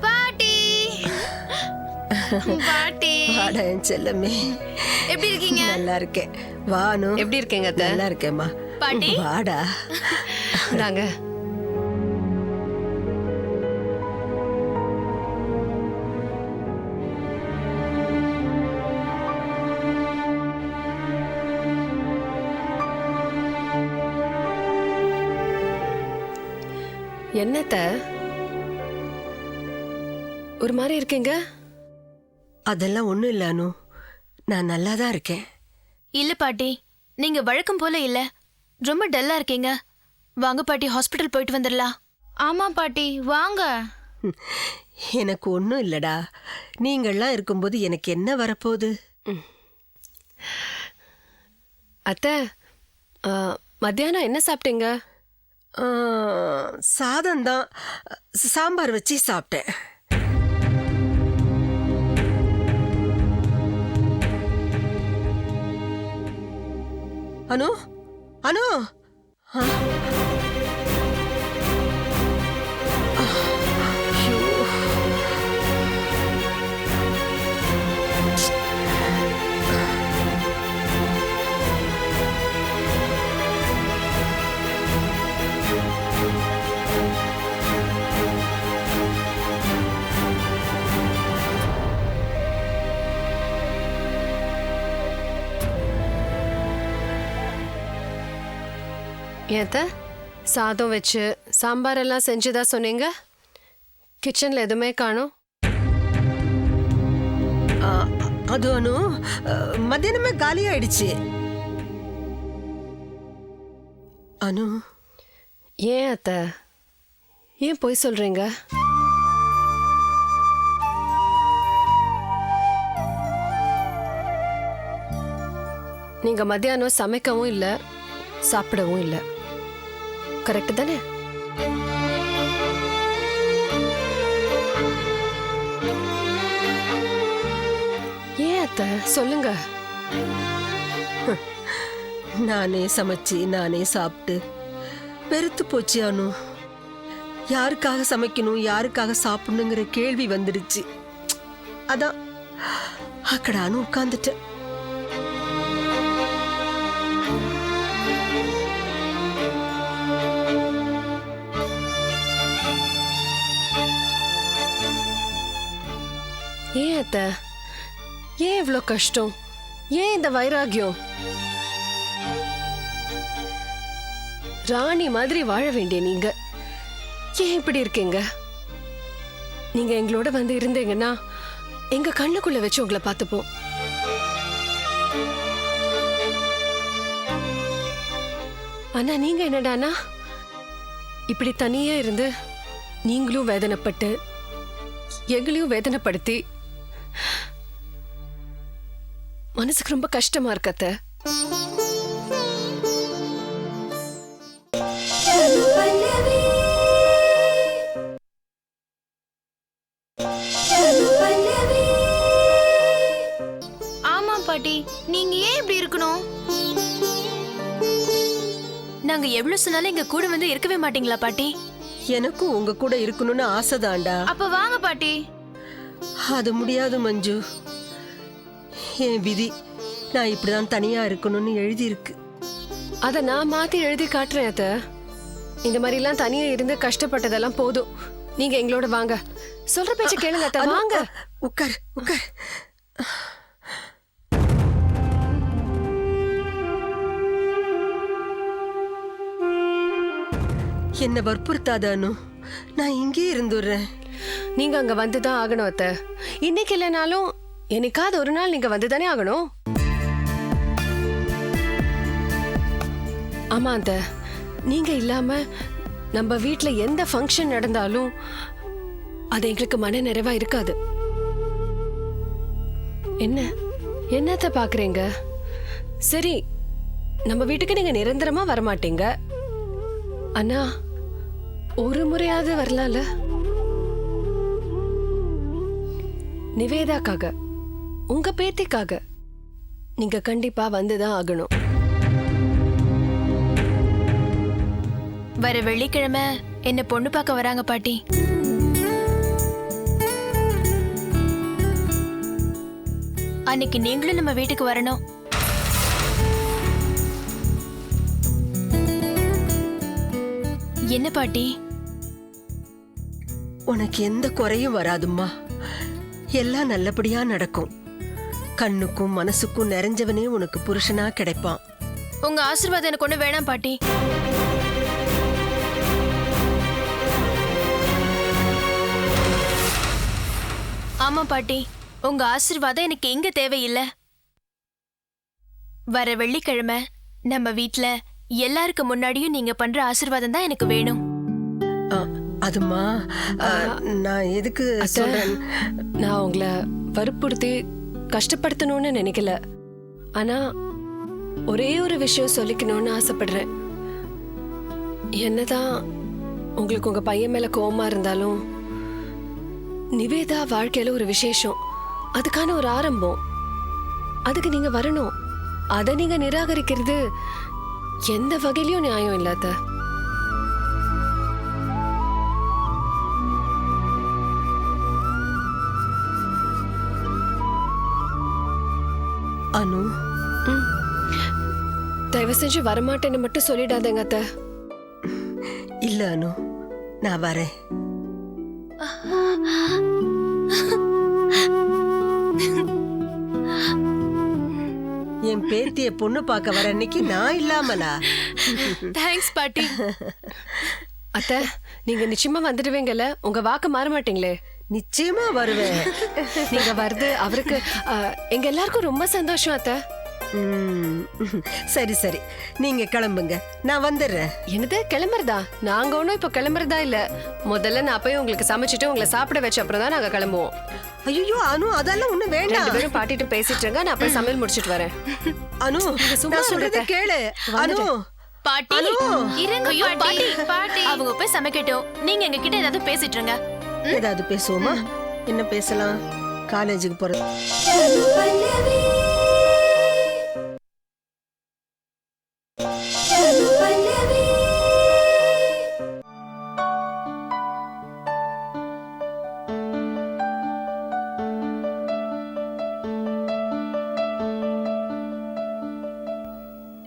பாட்டி. பாட்டி. வாடா என் செல்லமே. எப்படி இருக்கீங்க? நல்லா இருக்கேன். வானு எப்படி இருக்கீங்க அத்தை? நல்லா இருக்கேம்மா. பாட்டி? வாடா. நாங்க. என்னத்த? ஒரு மாதிரி இருக்கீங்க? அதெல்லாம் ஒண்ணும் இல்ல அனு. நான் நல்லா தான் இருக்கேன். இல்ல பாட்டி நீங்க வழக்கம் போல இல்ல. ரொம்ப டல்லா இருக்கீங்க. வாங்க பாட்டி ஹாஸ்பிட்டல் போயிட்டு வந்துடலாம். ஆமா பாட்டி வாங்க. எனக்கு ஒன்றும் இல்லடா. நீங்கள்லாம் இருக்கும்போது எனக்கு என்ன வரப்போகுது? அத்தை ஆ, மத்தியானம் என்ன சாப்பிட்டீங்க? சாதம் தான் சாம்பார் வச்சு சாப்பிட்டேன். அனு? அனு? ஏத்த? சாதம் வச்சு சாம்பார் எல்லாம் செஞ்சுதா சொன்னீங்க? கிச்சன்ல எதுவுமே காணோம். அது அனு மத்தியானமே காலி ஆயிடுச்சு. அனு? ஏன் அத்த? ஏன் போய் சொல்றீங்க? நீங்க மத்தியானம் சமைக்கவும் இல்ல சாப்பிடவும் இல்ல. கரெக்ட் தானே? ஏன் அத்த? சொல்லுங்க. நானே சமைச்சு நானே சாப்பிட்டு. வெறுத்து போச்சு அனு. யாருக்காக சமைக்கணும் யாருக்காக சாப்பிடணுங்கிற கேள்வி வந்துடுச்சு. அதான். அக்கட அனு உட்காந்துட்டேன் அத்த ஏன் இவ்வளோ கஷ்டம்? ஏன் இந்த வைராகியம்? ராணி மாதிரி வாழ வேண்டிய நீங்க. ஏன் இப்படி இருக்கீங்க? நீங்க எங்களோட வந்து இருந்தீங்கன்னா எங்க கண்ணுக்குள்ள வச்சு உங்களை பார்த்துப்போம். ஆனா நீங்க என்னடானா இப்படி தனியா இருந்து நீங்களும் வேதனைப்பட்டு எங்களையும் வேதனைப்படுத்தி மனசுக்கு ரொம்ப கஷ்டமா இருக்கத்த ஆமா பாட்டி. நீங்க ஏன் இப்படி இருக்கணும்? நாங்க எவ்வளவு சொன்னாலும் எங்க கூட வந்து இருக்கவே மாட்டீங்களா பாட்டி? எனக்கும் உங்க கூட இருக்கணும்னு ஆசைதான்டா அப்ப வாங்க பாட்டி. அது முடியாது மஞ்சு. என் விதி. நான் இப்படிதான் தனியா இருக்கணும்னு எழுதியிருக்கு. அத நான் மாத்தி எழுதி காட்டுறேன் அத்த. இந்த மாதிரி எல்லாம் தனியா இருந்து கஷ்டப்பட்டதெல்லாம் போதும். நீங்க எங்களோட வாங்க. சொல்ற பேச்ச கேளுங்க அத்த. வாங்க. உட்கார் உட்கார் என்ன வற்புறுத்தாத அனு. நான் இங்கே இருந்துடுறேன். நீங்க அங்க வந்துதான் ஆகணும் அத்த. இன்னைக்கு இல்லைனாலும் என்னைக்காவது ஒரு நாள் நீங்க வந்துதானே ஆகணும்? ஆமா அந்த நீங்க இல்லாம நம்ம வீட்ல எந்த ஃபங்க்ஷன் நடந்தாலும் அது எங்களுக்கு மன நிறைவா இருக்காது. என்ன? என்னத்த பாக்குறீங்க? சரி நம்ம வீட்டுக்கு நீங்க நிரந்தரமா வரமாட்டீங்க. அண்ணா ஒரு முறையாவது வரலாம்ல? நிவேதாக்காக. உங்க பேத்திக்காக. நீங்க கண்டிப்பா வந்துதான் ஆகணும். வர வெள்ளிக்கிழமை என்ன பொண்ணு பார்க்க வராங்க பாட்டி. அன்னைக்கு நீங்களும் நம்ம வீட்டுக்கு வரணும். என்ன பாட்டி? உனக்கு எந்த குறையும் வராதும்மா. எல்லாம் நல்லபடியா நடக்கும். கண்ணுக்கும் மனசுக்கும் நிறைஞ்சவனே உனக்கு புருஷனா கிடைப்பான். உங்க ஆசீர்வாதம் எனக்கு ஒண்ணு வேணாம் பாட்டி. ஆமா பாட்டி. உங்க ஆசீர்வாதம் எனக்கு எங்க தேவையில்லை? வர வெள்ளிக்கிழமை நம்ம வீட்ல எல்லாருக்கு முன்னாடியும் நீங்க பண்ற ஆசீர்வாதம் தான் எனக்கு வேணும். ஆ, அதுமா நான் எதுக்கு சொல்றேன்? நான் உங்களை வற்புறுத்தி கஷ்டப்படுத்தணும்னு நினைக்கல. ஆனா ஒரே ஒரு விஷயம் சொல்லிக்கணும்னு ஆசைப்படுறேன். என்னதான் உங்களுக்கு உங்க பையன் மேல கோவமா இருந்தாலும் நிவேதா வாழ்க்கையில ஒரு விசேஷம். அதுக்கான ஒரு ஆரம்பம். அதுக்கு நீங்க வரணும். அதை நீங்க நிராகரிக்கிறது எந்த வகையிலயும் நியாயம் இல்லாத. அனு. தயவு செஞ்சு வரமாட்டேன்னு மட்டும் சொல்லிடாதேங்க அத்தை. இல்ல அனு. நான் வரேன். என் பேத்திய பொண்ணு பார்க்க வர அன்னைக்கு நான் இல்லாமலா? தேங்க்ஸ் பாட்டி. அத்தை நீங்க நிச்சயமா வந்துடுவீங்கல்ல? உங்க வாக்கு மாற மாட்டீங்களே. நிச்சயமா வருவேன். நீங்க வருது அவருக்கு எங்க எல்லாருக்கும் ரொம்ப சந்தோஷம் அத்தை. சரி சரி. நீங்க கிளம்புங்க. நான் வந்துடுறேன். என்னது கிளம்புறதா? நாங்க ஒண்ணும் இப்ப கிளம்புறதா இல்ல. முதல்ல நான் போய் உங்களுக்கு சமைச்சிட்டு உங்களை சாப்பிட வச்ச அப்புறம் தான் நாங்க கிளம்புவோம். ஐயோ அனு அதெல்லாம் ஒண்ணு ரெண்டு வேண்டாம் பேரும் பாட்டிட்டு பேசிட்டு இருங்க நான் போய் சமையல் முடிச்சிட்டு வரேன். அனு சும்மா நான் சொல்றத. கேளு. அனு. பாட்டி! இருங்க பாட்டி. பாட்டி. அவங்க போய் சமைக்கட்டும். நீங்க எங்க கிட்ட ஏதாவது பேசிட்டு இருங்க. ஏதாவது பேசுவோமா? என்ன பேசலாம்? காலேஜுக்கு போறது.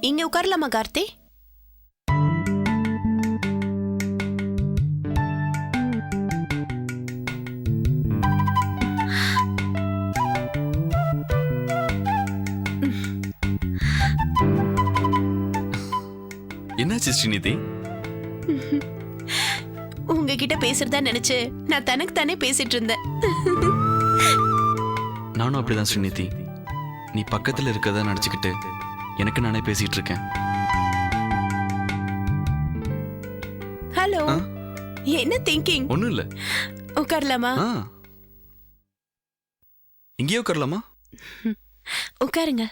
இங்க உட்காரலாமா கார்த்தி? ஸ்ரீநிதி. உங்ககிட்ட பேசுறதா நினைச்சு நான் தனக்கு தானே பேசிட்டு இருந்தேன். நானும் அப்படிதான் ஸ்ரீநிதி. நீ பக்கத்துல இருக்கதா நினச்சிக்கிட்டு எனக்கு நானே பேசிட்டு இருக்கேன். ஹலோ? என்ன திங்கிங் ஒன்றும் இல்லை. உட்காரலாமா? ஆ. இங்கேயே உட்காரலாமா? உட்காருங்க.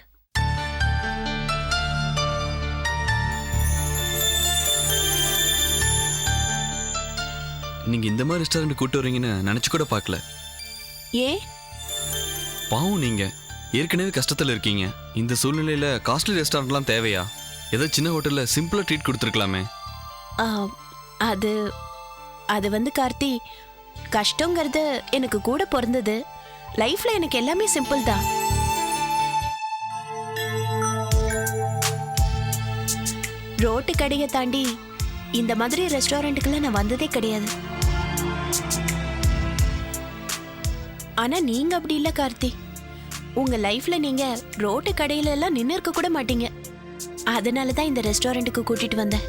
நீங்க இந்த மாதிரி ரெஸ்டாரண்ட் கூட்டு வரீங்கன்னு நினைச்சு கூட பார்க்கல. ஏன்? பாவம் நீங்க. ஏற்கனவே கஷ்டத்துல இருக்கீங்க. இந்த சூழ்நிலையில காஸ்ட்லி ரெஸ்டாரண்ட்லாம் தேவையா? ஏதோ சின்ன ஹோட்டல்ல சிம்பிளா ட்ரீட் கொடுத்துருக்கலாமே. ஆ, அது அது வந்து கார்த்தி கஷ்டங்கிறது எனக்கு கூட பிறந்தது. லைஃப்ல எனக்கு எல்லாமே சிம்பிள் தான். ரோட்டு கடையை தாண்டி இந்த மாதிரி ரெஸ்டாரண்ட்டுக்கெல்லாம் நான் வந்ததே கிடையாது. ஆனா நீங்க அப்படி இல்ல கார்த்தி. உங்க லைஃப்ல நீங்க ரோட்டு கடையில எல்லாம் நின்று இருக்க கூட மாட்டீங்க. அதனால தான் இந்த ரெஸ்டாரண்ட்டுக்கு கூட்டிட்டு வந்தேன்.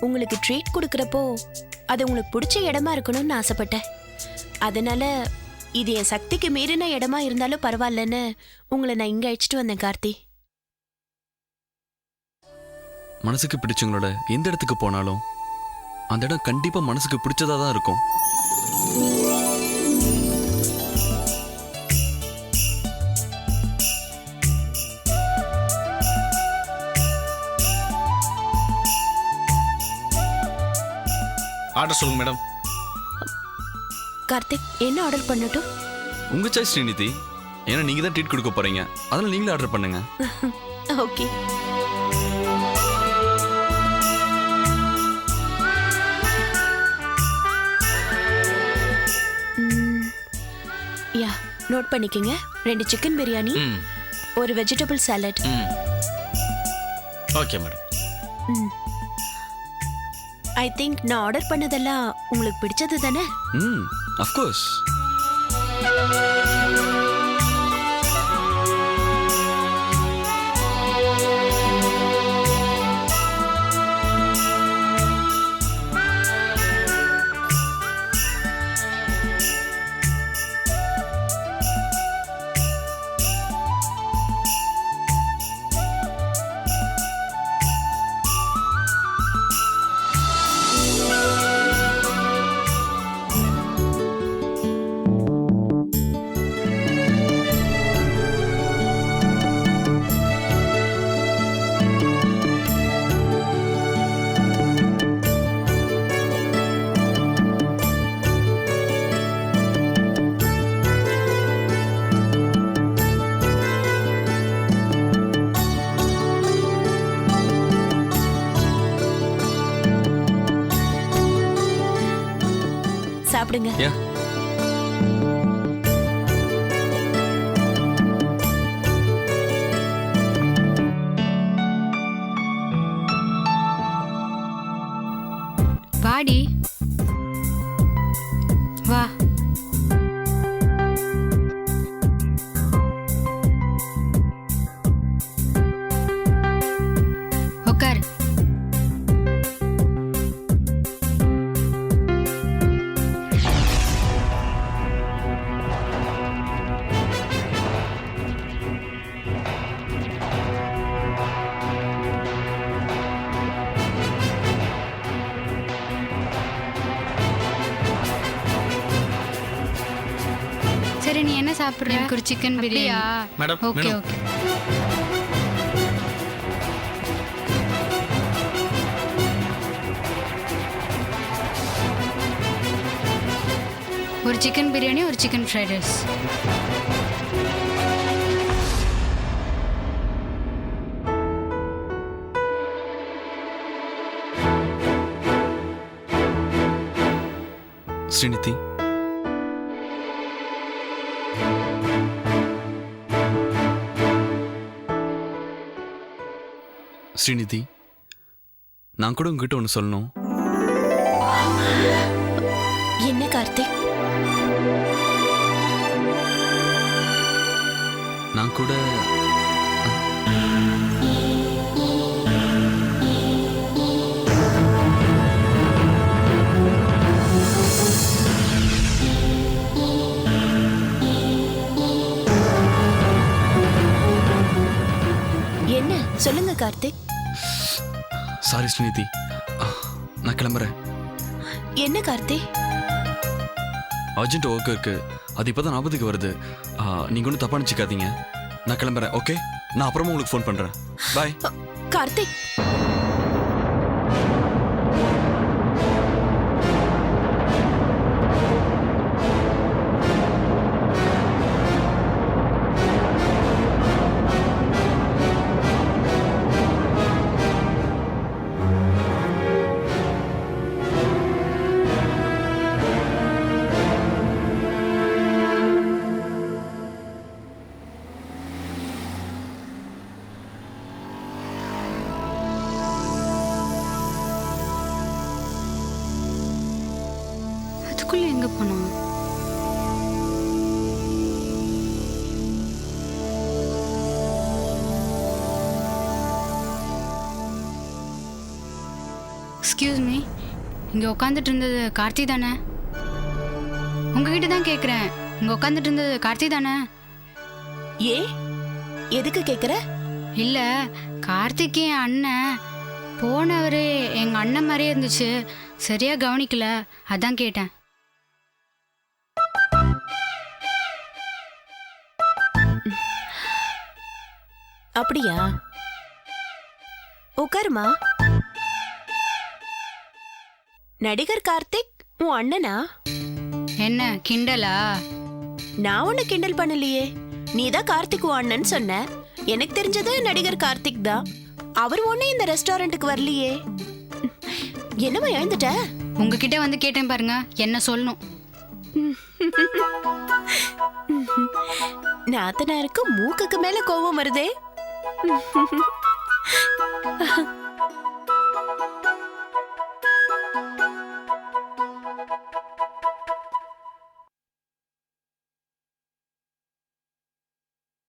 உங்களுக்கு ட்ரீட் கொடுக்கறப்போ அது உங்களுக்கு பிடிச்ச இடமா இருக்கணும்னு ஆசைப்பட்டேன். அதனால இது என் சக்திக்கு மீறின இடமா இருந்தாலும் பரவாயில்லன்னு உங்களை நான் இங்கே அழைச்சிட்டு வந்தேன் கார்த்தி. மனசுக்கு பிடிச்சவங்களோட எந்த இடத்துக்கு போனாலும் அந்த இடம் கண்டிப்பா மனசுக்கு பிடிச்சதா தான் இருக்கும். ஆர்டர் சொல்லுங்க மேடம். கார்த்திக் என்ன ஆர்டர் பண்ணட்டும்? உங்க சாய்ஸ் ஸ்ரீநிதி. ஏன்னா நீங்க தான் ட்ரீட் கொடுக்க போறீங்க. அதனால நீங்களே ஆர்டர் பண்ணுங்க. ஓகே நோட் பண்ணிக்கங்க. ரெண்டு சிக்கன் பிரியாணி ம். ஒரு வெஜிடபிள் சாலட் ம். ஓகே மேடம் ஐ திங்க் நான் ஆர்டர் பண்ணதெல்லாம் உங்களுக்கு பிடிச்சது தானே? ம் அஃப்கோர்ஸ் சாப்பிடுங்க சரி நீ என்ன சாப்பிடுற எனக்கு ஒரு சிக்கன் பிரியாணியா மேடம், ஓகே. ஓகே ஒரு சிக்கன் பிரியாணி ஒரு chicken fried rice Srinidhi Srinidhi நான் கூட உங்ககிட்ட ஒன்று சொல்லணும். என்ன கார்த்திக்? நான் கூட என்ன? சொல்லுங்க கார்த்திக். சாரி ஸ்ரீநிதி ஆ, நான் கிளம்புறேன். என்ன கார்த்திக் அர்ஜென்ட் ஒர்க் இருக்கு. அது இப்போதான் ஞாபகத்துக்கு வருது. ஆ, நீங்க ஒன்றும் தப்பா நினச்சிக்காதீங்க. நான் கிளம்புறேன் ஓகே நான் அப்புறமா உங்களுக்கு ஃபோன் பண்ணுறேன் பாய் கார்த்திக் அதுக்குள்ள எங்க போனோம்? எக்ஸ்கியூஸ் மீ இங்க உட்காந்துட்டு இருந்தது கார்த்தி தானே? உங்ககிட்ட தான் கேக்குறேன். இங்க உட்காந்துட்டு இருந்தது கார்த்தி தானே? ஏ? எதுக்கு கேக்குற? இல்ல கார்த்திக் என் அண்ணன். போனவர் எங்க அண்ணன் மாதிரியே இருந்துச்சு. சரியா கவனிக்கல. அதான் கேட்டேன். அப்படியா? உட்காருமா நடிகர் கார்த்திக் உன் அண்ணனா? என்ன கிண்டலா? நான் உன்னை கிண்டல் பண்ணலையே. நீ தான் கார்த்திக் உன் அண்ணன் சொன்ன. எனக்கு தெரிஞ்சது நடிகர் கார்த்திக் தான். அவர் ஒன்னும் இந்த ரெஸ்டாரண்ட்டுக்கு வரலையே. என்னம்மா எழுந்துட்ட? உங்ககிட்ட வந்து கேட்டேன் பாருங்க என்ன சொல்லணும். நாத்தனாருக்கு மூக்குக்கு மேல கோவம் வருதே. 嗯哼哼哈